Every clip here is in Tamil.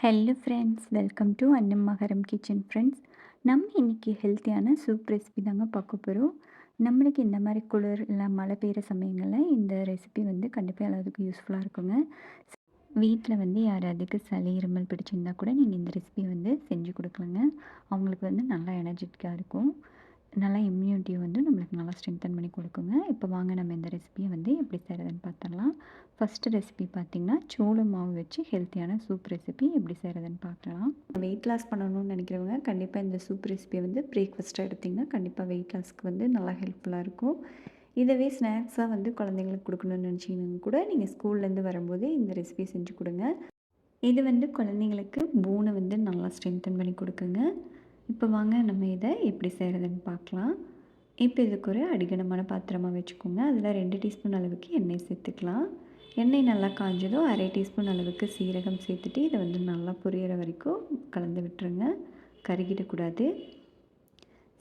ஹலோ ஃப்ரெண்ட்ஸ் வெல்கம் டு அன்னம் மகரம் கிச்சன் ஃப்ரெண்ட்ஸ் நம்ம இன்றைக்கி ஹெல்த்தியான சூப் ரெசிபி தாங்க பார்க்க போகிறோம் நம்மளுக்கு இந்த மாதிரி குளிர் இல்லை மழை பெய்கிற சமயங்களில் இந்த ரெசிபி வந்து கண்டிப்பாக எல்லாத்துக்கும் யூஸ்ஃபுல்லாக இருக்குங்க. வீட்டில் வந்து யாராவதுக்கு சளி இருமல் பிடிச்சிருந்தா கூட நீங்கள் இந்த ரெசிபி வந்து செஞ்சு கொடுக்கலங்க. அவங்களுக்கு வந்து நல்லா எனர்ஜெட்டிக்காக இருக்கும். நல்லா இம்யூனிட்டியை வந்து நம்மளுக்கு நல்லா ஸ்ட்ரென்தன் பண்ணி கொடுக்குங்க. இப்போ வாங்க நம்ம இந்த ரெசிபியை வந்து எப்படி செய்கிறதுன்னு பார்த்துடலாம் ஃபஸ்ட்டு ரெசிபி பார்த்திங்கன்னா சோள மாவு வச்சு ஹெல்த்தியான சூப் ரெசிபி எப்படி செய்கிறதுன்னு பார்க்கலாம் வெயிட் லாஸ் பண்ணணும்னு நினைக்கிறவங்க கண்டிப்பாக இந்த சூப் ரெசிபியை வந்து பிரேக்ஃபாஸ்ட்டாக எடுத்திங்கன்னா கண்டிப்பாக வெயிட் லாஸ்க்கு வந்து நல்லா ஹெல்ப்ஃபுல்லாக இருக்கும். இதவே ஸ்நாக்ஸாக வந்து குழந்தைங்களுக்கு கொடுக்கணும்னு நினச்சிங்கன்னா கூட நீங்கள் ஸ்கூல்லேருந்து வரும்போது இந்த ரெசிபி செஞ்சு கொடுங்க. இது வந்து குழந்தைங்களுக்கு பூனை வந்து நல்லா ஸ்ட்ரென்தன் பண்ணி கொடுக்குங்க. இப்போ வாங்க நம்ம இதை எப்படி செய்கிறதுன்னு பார்க்கலாம். இப்போ இதுக்கு ஒரு அடிகனமான பாத்திரமாக வச்சுக்கோங்க. அதில் ரெண்டு டீஸ்பூன் அளவுக்கு எண்ணெய் சேர்த்துக்கலாம். எண்ணெய் நல்லா காஞ்சதும் அரை டீஸ்பூன் அளவுக்கு சீரகம் சேர்த்துட்டு இதை வந்து நல்லா புரியிற வரைக்கும் கலந்து விட்டுருங்க. கருகிடக்கூடாது.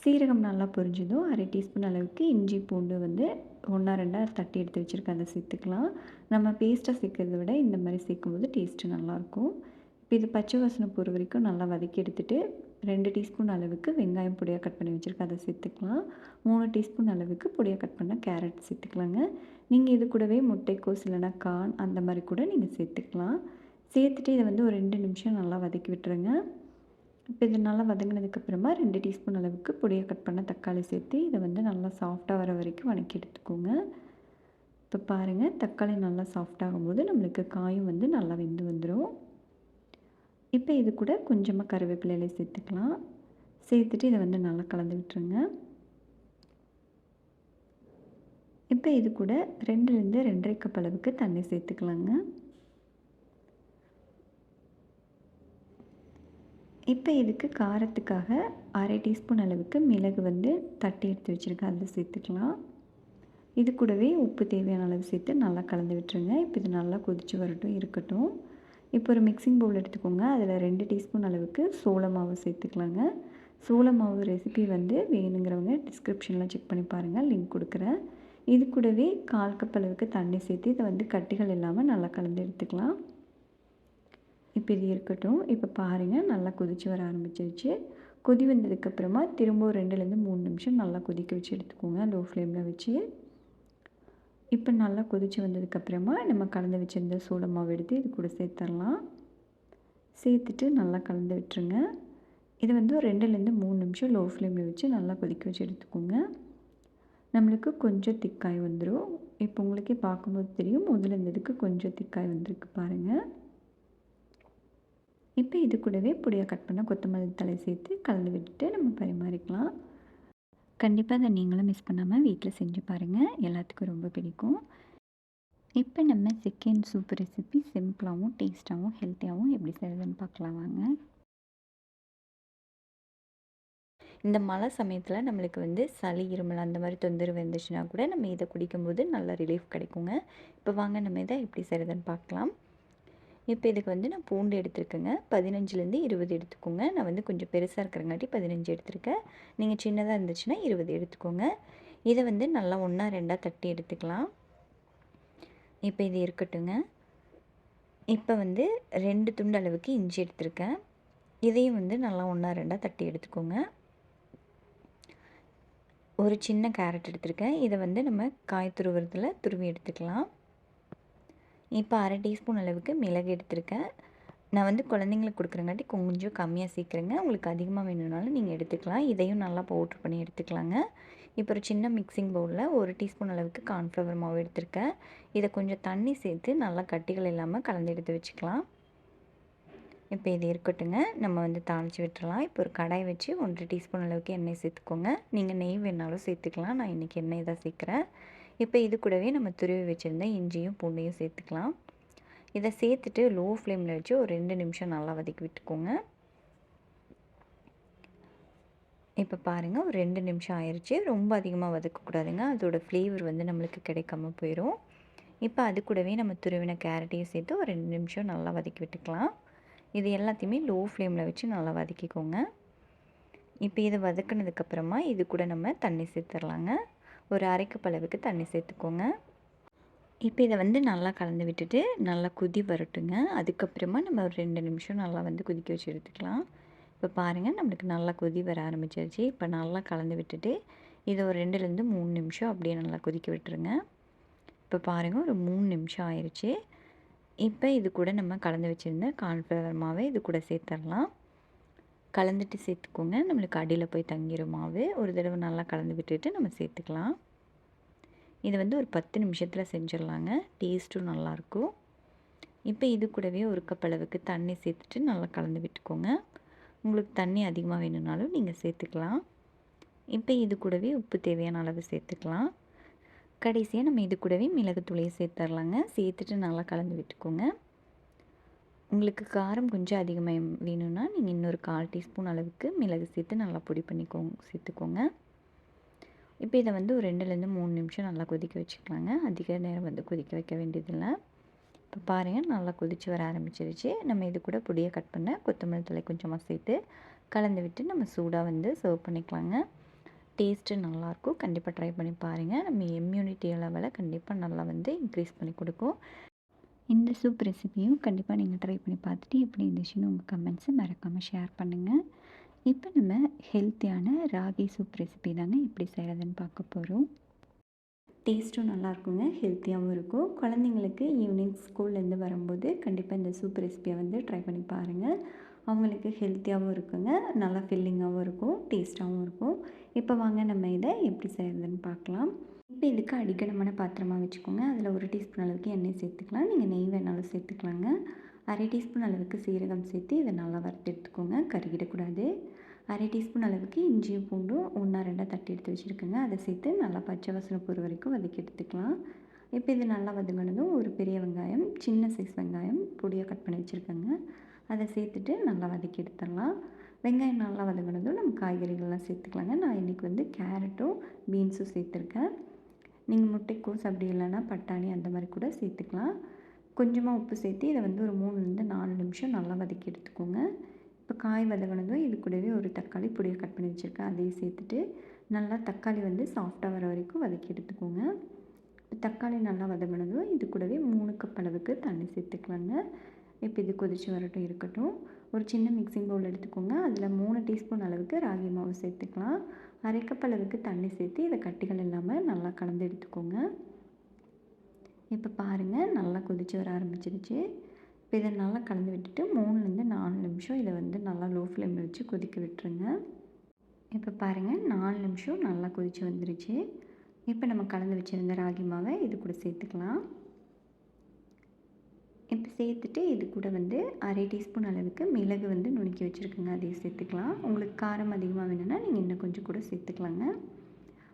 சீரகம் நல்லா பொரிஞ்சதும் அரை டீஸ்பூன் அளவுக்கு இஞ்சி பூண்டு வந்து ஒன்றா ரெண்டாக தட்டி எடுத்து வச்சுருக்கேன். அதை சேர்த்துக்கலாம். நம்ம பேஸ்ட்டாக சேர்க்கறத விட இந்த மாதிரி சேர்க்கும்போது டேஸ்ட்டு நல்லாயிருக்கும். இப்போ இது பச்சை வாசனை போகிற வரைக்கும் நல்லா வதக்கி எடுத்துகிட்டு ரெண்டு டீஸ்பூன் அளவுக்கு வெங்காயம் பொடியாக கட் பண்ணி வச்சுருக்கேன். அதை சேர்த்துக்கலாம். மூணு டீஸ்பூன் அளவுக்கு பொடியாக கட் பண்ண கேரட் சேர்த்துக்கலாங்க. நீங்கள் இது கூடவே முட்டைக்கோஸ் இல்லைனா கான் அந்த மாதிரி கூட நீங்கள் சேர்த்துக்கலாம். சேர்த்துட்டு இதை வந்து ஒரு ரெண்டு நிமிஷம் நல்லா வதக்கி விட்டுருங்க. இப்போ இது நல்லா வதங்கினதுக்கப்புறமா ரெண்டு டீஸ்பூன் அளவுக்கு பொடியாக கட் பண்ண தக்காளி சேர்த்து இதை வந்து நல்லா சாஃப்டாக வர வரைக்கும் வணக்கி எடுத்துக்கோங்க. இப்போ பாருங்கள் தக்காளி நல்லா சாஃப்டாகும் போது நம்மளுக்கு காயும் வந்து நல்லா வெந்து வந்துடும் இப்போ இது கூட கொஞ்சமாக கருவேப்பிலையில சேர்த்துக்கலாம். சேர்த்துட்டு இதை வந்து நல்லா கலந்து விட்டுருங்க. இப்போ இது கூட ரெண்டுலேருந்து ரெண்டரை கப் அளவுக்கு தண்ணி சேர்த்துக்கலாங்க. இப்போ இதுக்கு காரத்துக்காக அரை டீஸ்பூன் அளவுக்கு மிளகு வந்து தட்டி எடுத்து வச்சுருக்கேன். அதில் சேர்த்துக்கலாம். இது கூடவே உப்பு தேவையான அளவு சேர்த்து நல்லா கலந்து விட்டுருங்க. இப்போ இது நல்லா கொதித்து வரட்டும் இருக்கட்டும். இப்போ ஒரு மிக்சிங் பவுல் எடுத்துக்கோங்க. அதில் ரெண்டு டீஸ்பூன் அளவுக்கு சோள மாவு சேர்த்துக்கலாங்க. சோள மாவு ரெசிபி வந்து வேணுங்கிறவங்க டிஸ்கிரிப்ஷனில் செக் பண்ணி பாருங்கள் லிங்க் கொடுக்குறேன். இது கூடவே கால் கப் அளவுக்கு தண்ணி சேர்த்து இதை வந்து கட்டிகள் இல்லாமல் நல்லா கலந்து எடுத்துக்கலாம். இப்போ இது இருக்கட்டும். இப்போ பாருங்கள் நல்லா கொதித்து வர ஆரம்பிச்சிருச்சு. கொதி வந்ததுக்கப்புறமா திரும்ப ரெண்டுலேருந்து மூணு நிமிஷம் நல்லா கொதிக்க வச்சு எடுத்துக்கோங்க. லோ ஃப்ளேமில் வச்சு. இப்போ நல்லா கொதித்து வந்ததுக்கப்புறமா நம்ம கலந்து வச்சுருந்த சூட மாவு எடுத்து இது கூட சேர்த்துடலாம் சேர்த்துட்டு நல்லா கலந்து விட்டுருங்க. இது வந்து ஒரு ரெண்டுலேருந்து மூணு நிமிஷம் லோ ஃப்ளேமில் வச்சு நல்லா கொதிக்க வச்சு எடுத்துக்கோங்க. நம்மளுக்கு கொஞ்சம் திக்காய் வந்துடும் இப்போ உங்களுக்கே பார்க்கும்போது தெரியும். முதல்ல இருந்ததுக்கு கொஞ்சம் திக்காய் வந்திருக்கு பாருங்கள் இப்போ இது கூடவே பொடியாக கட் பண்ண கொத்தமல்லி தலை சேர்த்து கலந்து விட்டுட்டு நம்ம பரிமாறிக்கலாம். கண்டிப்பாக அதை நீங்களும் மிஸ் பண்ணாமல் வீட்டில் செஞ்சு பாருங்கள் எல்லாத்துக்கும் ரொம்ப பிடிக்கும். இப்போ நம்ம சிக்கன் சூப் ரெசிபி சிம்பிளாகவும் டேஸ்ட்டாகவும் ஹெல்த்தியாகவும் எப்படி செய்கிறதுன்னு பார்க்கலாம் வாங்க. இந்த மழை சமயத்தில் நம்மளுக்கு வந்து சளி இருமல் அந்த மாதிரி தொந்தரவு இருந்துச்சுன்னா கூட நம்ம இதை குடிக்கும்போது நல்ல ரிலீஃப் கிடைக்குங்க. இப்போ வாங்க நம்ம இதை எப்படி செய்கிறதுன்னு பார்க்கலாம் இப்போ இதுக்கு வந்து நான் பூண்டு எடுத்துருக்கேங்க. பதினஞ்சுலேருந்து இருபது எடுத்துக்கோங்க. நான் வந்து கொஞ்சம் பெருசாக இருக்கிறங்காட்டி பதினஞ்சு எடுத்துருக்கேன். நீங்கள் சின்னதாக இருந்துச்சுன்னா இருபது எடுத்துக்கோங்க. இதை வந்து நல்லா ஒன்றா ரெண்டாக தட்டி எடுத்துக்கலாம். இப்போ இது இருக்கட்டுங்க. இப்போ வந்து ரெண்டு துண்டு அளவுக்கு இஞ்சி எடுத்திருக்கேன். இதையும் வந்து நல்லா ஒன்றா ரெண்டாக தட்டி எடுத்துக்கோங்க. ஒரு சின்ன கேரட் எடுத்திருக்கேன். இதை வந்து நம்ம காய் துருவுறதில் துருவி எடுத்துக்கலாம். இப்போ அரை டீஸ்பூன் அளவுக்கு மிளகு எடுத்திருக்கேன். நான் வந்து குழந்தைங்களுக்கு கொடுக்குறங்காட்டி கொஞ்சம் கம்மியாக சீக்கிரங்க உங்களுக்கு அதிகமாக வேணும்னாலும் நீங்கள் எடுத்துக்கலாம். இதையும் நல்லா பவுட்ரு பண்ணி எடுத்துக்கலாங்க. இப்போ ஒரு சின்ன மிக்சிங் பவுலில் ஒரு டீஸ்பூன் அளவுக்கு கார்ன்ஃப்ளவர் மாவு எடுத்திருக்கேன். இதை கொஞ்சம் தண்ணி சேர்த்து நல்லா கட்டிகள் இல்லாமல் கலந்து எடுத்து வச்சுக்கலாம். இப்போ இது இருக்கட்டுங்க. நம்ம வந்து தாளித்து விட்டுறலாம். இப்போ ஒரு கடாய் வச்சு ஒன்றரை டீஸ்பூன் அளவுக்கு எண்ணெய் சேர்த்துக்கோங்க. நீங்கள் நெய் வேணாலும் சேர்த்துக்கலாம். நான் இன்றைக்கி எண்ணெய் தான் சேர்க்குறேன். இப்போ இது கூடவே நம்ம துருவி வச்சுருந்த இஞ்சியும் பூண்டையும் சேர்த்துக்கலாம். இதை சேர்த்துட்டு லோ ஃப்ளேமில் வச்சு ஒரு ரெண்டு நிமிஷம் நல்லா வதக்கி விட்டுக்கோங்க. இப்போ பாருங்கள் ஒரு ரெண்டு நிமிஷம் ஆயிடுச்சு ரொம்ப அதிகமாக வதக்கக்கூடாதுங்க அதோடய ஃப்ளேவர் வந்து நம்மளுக்கு கிடைக்காம போயிடும் இப்போ அது கூடவே நம்ம துருவின கேரட்டையும் சேர்த்து ஒரு ரெண்டு நிமிஷம் நல்லா வதக்கி விட்டுக்கலாம். இது எல்லாத்தையுமே லோ ஃப்ளேமில் வச்சு நல்லா வதக்கிக்கோங்க. இப்போ இதை வதக்கினதுக்கப்புறமா இது கூட நம்ம தண்ணி சேர்த்துடலாங்க. ஒரு அரைக்கப் அளவுக்கு தண்ணி சேர்த்துக்கோங்க. இப்போ இதை வந்து நல்லா கலந்து விட்டுட்டு நல்லா கொதி வரட்டுங்க. அதுக்கப்புறமா நம்ம ஒரு ரெண்டு நிமிஷம் நல்லா வந்து கொதிக்க வச்சு எடுத்துக்கலாம். இப்போ பாருங்கள் நம்மளுக்கு நல்லா கொதி வர ஆரம்பிச்சிருச்சு. இப்போ நல்லா கலந்து விட்டுட்டு இதை ஒரு ரெண்டுலேருந்து மூணு நிமிஷம் அப்படியே நல்லா கொதிக்க விட்டுருங்க. இப்போ பாருங்கள் ஒரு மூணு நிமிஷம் ஆயிடுச்சு இப்போ இது கூட நம்ம கலந்து வச்சுருந்த கார்ன்ஃப்ளவர் மாவை இது கூட சேர்த்துடலாம். கலந்துட்டு சேர்த்துக்கோங்க. நம்மளுக்கு அடியில் போய் தங்கிடும் மாவு ஒரு தடவை நல்லா கலந்து விட்டுட்டு நம்ம சேர்த்துக்கலாம். இது வந்து ஒரு பத்து நிமிஷத்தில் செஞ்சிடலாங்க. டேஸ்ட்டும் நல்லாயிருக்கும். இப்போ இது கூடவே ஒரு கப் அளவுக்கு தண்ணி சேர்த்துட்டு நல்லா கலந்து விட்டுக்கோங்க. உங்களுக்கு தண்ணி அதிகமாக வேணும்னாலும் நீங்கள் சேர்த்துக்கலாம். இப்போ இது கூடவே உப்பு தேவையான அளவு சேர்த்துக்கலாம். கடைசியாக நம்ம இது கூடவே மிளகுத்தூளையை சேர்த்துடலாங்க. சேர்த்துட்டு நல்லா கலந்து விட்டுக்கோங்க. உங்களுக்கு காரம் கொஞ்சம் அதிகமாக வேணும்னா நீங்கள் இன்னொரு கால் டீஸ்பூன் அளவுக்கு மிளகு சேர்த்து நல்லா பொடி பண்ணிக்கோங்க சேர்த்துக்கோங்க. இப்போ இதை வந்து ஒரு ரெண்டுலேருந்து மூணு நிமிஷம் நல்லா கொதிக்க வச்சுக்கலாங்க. அதிக நேரம் வந்து கொதிக்க வைக்க வேண்டியதில்லை. இப்போ பாருங்கள் நல்லா கொதித்து வர ஆரம்பிச்சிருச்சு. நம்ம இது கூட பொடியை கட் பண்ண கொத்தமல்லி தலை கொஞ்சமாக சேர்த்து கலந்து விட்டு நம்ம சூடாக வந்து சர்வ் பண்ணிக்கலாங்க. டேஸ்ட்டு நல்லாயிருக்கும் கண்டிப்பாக ட்ரை பண்ணி பாருங்கள் நம்ம இம்யூனிட்டி லெவலை கண்டிப்பாக நல்லா வந்து இன்க்ரீஸ் பண்ணி கொடுக்கும். இந்த சூப் ரெசிபியும் கண்டிப்பாக நீங்கள் ட்ரை பண்ணி பார்த்துட்டு எப்படி இருந்துச்சுன்னு உங்கள் கமெண்ட்ஸை மறக்காமல் ஷேர் பண்ணுங்கள் இப்போ நம்ம ஹெல்த்தியான ராகி சூப் ரெசிபி தாங்க எப்படி செய்கிறதுன்னு பார்க்க போகிறோம் டேஸ்ட்டும் நல்லாயிருக்குங்க ஹெல்த்தியாகவும் இருக்கும். குழந்தைங்களுக்கு ஈவினிங் ஸ்கூல்லேருந்து வரும்போது கண்டிப்பாக இந்த சூப் ரெசிபியை வந்து ட்ரை பண்ணி பாருங்கள் அவங்களுக்கு ஹெல்த்தியாகவும் இருக்குங்க நல்லா ஃபில்லிங்காகவும் இருக்கும் டேஸ்ட்டாகவும் இருக்கும். இப்போ வாங்க நம்ம இதை எப்படி செய்கிறதுன்னு பார்க்கலாம். இப்போ இதுக்கு அடிக்கடமான பாத்திரமாக வச்சுக்கோங்க. அதில் ஒரு டீஸ்பூன் அளவுக்கு எண்ணெய் சேர்த்துக்கலாம். நீங்கள் நெய் வேணாலும் சேர்த்துக்கலாங்க. அரை டீஸ்பூன் அளவுக்கு சீரகம் சேர்த்து இதை நல்லா வறுத்து எடுத்துக்கோங்க. கருகிடக்கூடாது. அரை டீஸ்பூன் அளவுக்கு இஞ்சியும் பூண்டும் ஒன்றா ரெண்டாக தட்டி எடுத்து வச்சுருக்கோங்க. அதை சேர்த்து நல்லா பச்சை வாசனை பொறு வரைக்கும் வதக்கி எடுத்துக்கலாம். இப்போ இது நல்லா வதங்கினதும் ஒரு பெரிய வெங்காயம் சின்ன சைஸ் வெங்காயம் பொடியாக கட் பண்ணி வச்சுருக்கோங்க. அதை சேர்த்துட்டு நல்லா வதக்கி எடுத்துடலாம். வெங்காயம் நல்லா வதங்கினதும் நம்ம காய்கறிகள்லாம் சேர்த்துக்கலாங்க. நான் இன்றைக்கி வந்து கேரட்டும் பீன்ஸும் சேர்த்துருக்கேன். நீங்கள் முட்டைக்கோஸ் அப்படி இல்லைன்னா பட்டாணி அந்த மாதிரி கூட சேர்த்துக்கலாம். கொஞ்சமாக உப்பு சேர்த்து இதை வந்து ஒரு மூணுலேருந்து நாலு நிமிஷம் நல்லா வதக்கி எடுத்துக்கோங்க. இப்போ காய் வதங்கினதும் இது கூடவே ஒரு தக்காளி பொடியை கட் பண்ணி வச்சுருக்கேன். அதையும் சேர்த்துட்டு நல்லா தக்காளி வந்து சாஃப்டாக வர வரைக்கும் வதக்கி எடுத்துக்கோங்க. இப்போ தக்காளி நல்லா வதங்கினதும் இது கூடவே மூணு கப் அளவுக்கு தண்ணி சேர்த்துக்கலாங்க. இப்போ இது கொதித்து வரட்டும் இருக்கட்டும். ஒரு சின்ன மிக்சிங் பவுல் எடுத்துக்கோங்க. அதில் மூணு டீஸ்பூன் அளவுக்கு ராகி மாவு சேர்த்துக்கலாம். அரை கப் அளவுக்கு தண்ணி சேர்த்து இதை கட்டிகள் இல்லாமல் நல்லா கலந்து எடுத்துக்கோங்க. இப்போ பாருங்கள் நல்லா கொதித்து வர ஆரம்பிச்சிருச்சு. இப்போ இதை நல்லா கலந்து விட்டுட்டு மூணுலேருந்து நாலு நிமிஷம் இதை வந்து நல்லா லோ ஃப்ளேமில் வச்சு கொதிக்க விட்டுருங்க. இப்போ பாருங்கள் நாலு நிமிஷம் நல்லா கொதித்து வந்துருச்சு. இப்போ நம்ம கலந்து வச்சுருந்த ராகி மாவை இது கூட சேர்த்துக்கலாம். இப்போ சேர்த்துட்டு இது கூட வந்து அரை டீஸ்பூன் அளவுக்கு மிளகு வந்து நுணுக்கி வச்சுருக்குங்க. அதையும் சேர்த்துக்கலாம். உங்களுக்கு காரம் அதிகமாக வேணும்னா நீங்கள் இன்னும் கொஞ்சம் கூட சேர்த்துக்கலாங்க.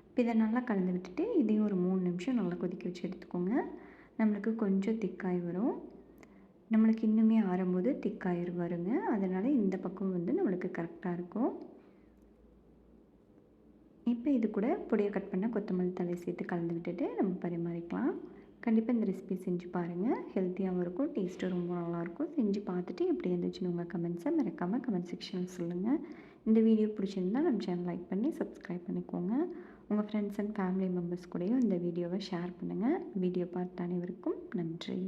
இப்போ இதை நல்லா கலந்து விட்டுட்டு இதையும் ஒரு மூணு நிமிஷம் நல்லா கொதிக்க வச்சு எடுத்துக்கோங்க. நம்மளுக்கு கொஞ்சம் திக்காய் வரும். நம்மளுக்கு இன்னுமே ஆறும்போது திக்காயிரு வருங்க. அதனால் இந்த பக்கம் வந்து நம்மளுக்கு கரெக்டாக இருக்கும். இப்போ இது கூட பொடியை கட் பண்ண கொத்தமல்லி தலை சேர்த்து கலந்து விட்டுட்டு நம்ம பரிமாறிக்கலாம். கண்டிப்பாக இந்த ரெசிபி செஞ்சு பாருங்கள் ஹெல்த்தியாகவும் இருக்கும் டேஸ்ட்டும் ரொம்ப நல்லாயிருக்கும். செஞ்சு பார்த்துட்டு எப்படி இருந்துச்சுன்னு உங்கள் கமெண்ட்ஸை மறக்காமல் கமெண்ட் செக்ஷனில் சொல்லுங்கள் இந்த வீடியோ பிடிச்சிருந்தால் நம்ம சேனல் லைக் பண்ணி சப்ஸ்கிரைப் பண்ணிக்கோங்க. உங்கள் ஃப்ரெண்ட்ஸ் அண்ட் ஃபேமிலி மெம்பர்ஸ் கூடயும் இந்த வீடியோவை ஷேர் பண்ணுங்கள் வீடியோ பார்த்த அனைவருக்கும் நன்றி.